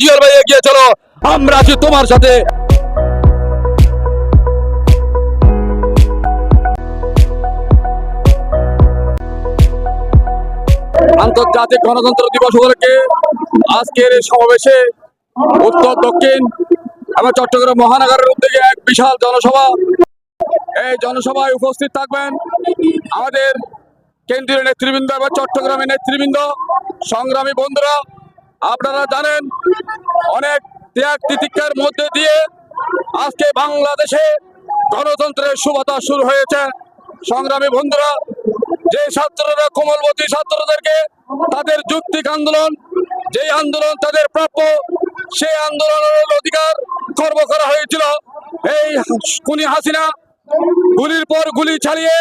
জুয়েল ভাই এগিয়ে চলো। আমরা আছি তোমার সাথে। আন্তর্জাতিক গণতন্ত্র দিবস উপলক্ষে আজকের এই সমাবেশে উত্তর, দক্ষিণ এবং চট্টগ্রাম মহানগরের উদ্যোগে এক বিশাল জনসভা। এই জনসভায় উপস্থিত থাকবেন আমাদের কেন্দ্রীয় নেতৃবৃন্দ এবং চট্টগ্রামের নেতৃবৃন্দ, সংগ্রামী বন্ধুরা আপনারা জানেন, অনেক ত্যাগ তিতিক্ষার মধ্যে দিয়ে আজকে বাংলাদেশে গণতন্ত্রের সুবাতাস শুরু হয়েছে। সংগ্রামী বন্ধুরা, যে ছাত্ররা, কোমলবতী ছাত্রদেরকে তাদের যুক্তিক আন্দোলন যে আন্দোলন তাদের প্রাপ্য, সেই আন্দোলনের অধিকার খর্ব করা হয়েছিল। এই কুনি হাসিনা গুলির পর গুলি চালিয়ে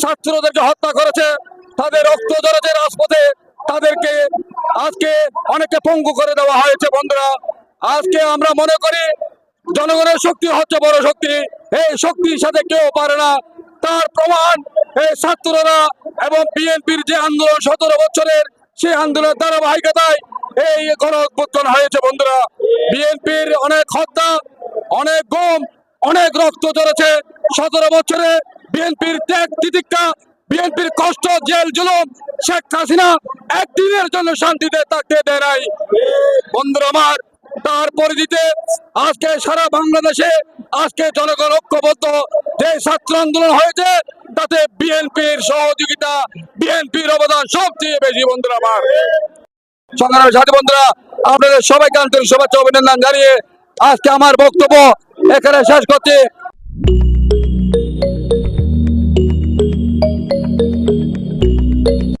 ছাত্রদেরকে হত্যা করেছে। তাদের রক্ত ঝরেছে রাজপথে। তাদেরকে আজকে অনেকে পঙ্গু করে দেওয়া হয়েছে, বন্ধুরা। আজকে আমরা মনে করি জনগণের শক্তি হচ্ছে বড় শক্তি। এই শক্তির সাথে কেউ পারে না। তার প্রমাণ এই ছাত্ররা এবং বিএনপির যে আন্দোলন সতেরো বছরের, সেই আন্দোলনের ধারাবাহিকতায় এই গণ অভ্যুত্থান হয়েছে, বন্ধুরা। বিএনপির অনেক হত্যা, অনেক গুম, অনেক রক্ত ঝরেছে। সতেরো বছরে বিএনপির ত্যাগ তিতিক্ষা বিএনপির কষ্ট জেল জুলুম শেখ হাসিনা একদিনের জন্য শান্তিতে থাকতে দেয় নাই। বন্ধুরা আমার, তার পরিধিতে আজকে সারা বাংলাদেশে, আজকে জনগণ ঐক্যবদ্ধ যে ছাত্র আন্দোলন হয়েছে, তাতে বিএনপির সহযোগিতা, বিএনপির অবদান সবচেয়ে বেশি, বন্ধুরা আমার। সংগ্রামের সাথী বন্ধুরা, আপনাদের সবাইকে আন্তরিক শুভেচ্ছা, অভিনন্দন জানিয়ে আজকে আমার বক্তব্য এখানে শেষ করছি।